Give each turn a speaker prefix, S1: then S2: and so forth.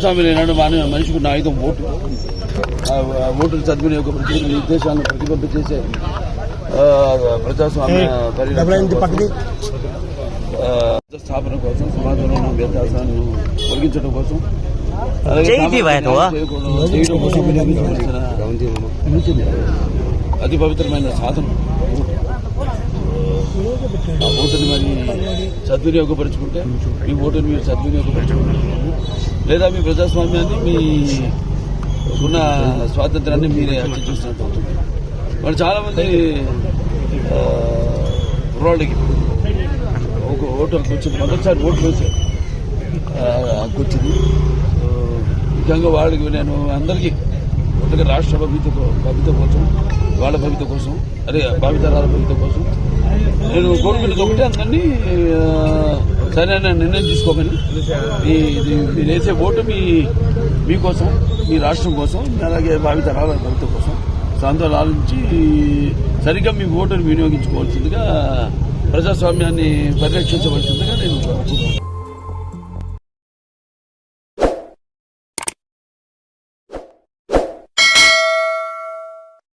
S1: స్వామి నేనాడు మానవ మనిషికి ఉన్న ఆయుధం ఓటు. ఓటును చదివిన యొక్క ప్రతి నిర్దేశాలను ప్రతిబద్ధ చేసే ప్రజాస్వామ్య స్థాపన కోసం సమాజంలో ఉన్న వ్యత్యాసాలను తొలగించడం కోసం అతి పవిత్రమైన సాధనం. ఆ ఓటుని మరి సద్వినియోగపరుచుకుంటే? మీ ఓటుని మీరు సద్వినియోగపరుచుకుంటే లేదా మీ ప్రజాస్వామ్యాన్ని మీ ఉన్న స్వాతంత్రాన్ని మీరే హత్య చూసినట్టు అవుతుంది. మరి చాలామంది కుర్రాళ్ళకి ఒక ఓటు వచ్చింది మొదటిసారి ఓటు వేసే వచ్చింది ముఖ్యంగా వాళ్ళకి నేను అందరికీ ముందుగా రాష్ట్ర భవిత భవిత కోసం వాళ్ళ భవిత కోసం అదే భావితరాల భవిత కోసం నేను కోరుకునేది ఒకటే అందరినీ సరే నేను నిర్ణయం తీసుకోమని. ఇది మీరు వేసే ఓటు మీ మీకోసం మీ రాష్ట్రం కోసం అలాగే భావితరాల భవిత కోసం సో ఆలోచించి సరిగ్గా మీ ఓటును వినియోగించుకోవాల్సిందిగా ప్రజాస్వామ్యాన్ని పరిరక్షించవలసిందిగా నేను కోరుకుంటున్నాను.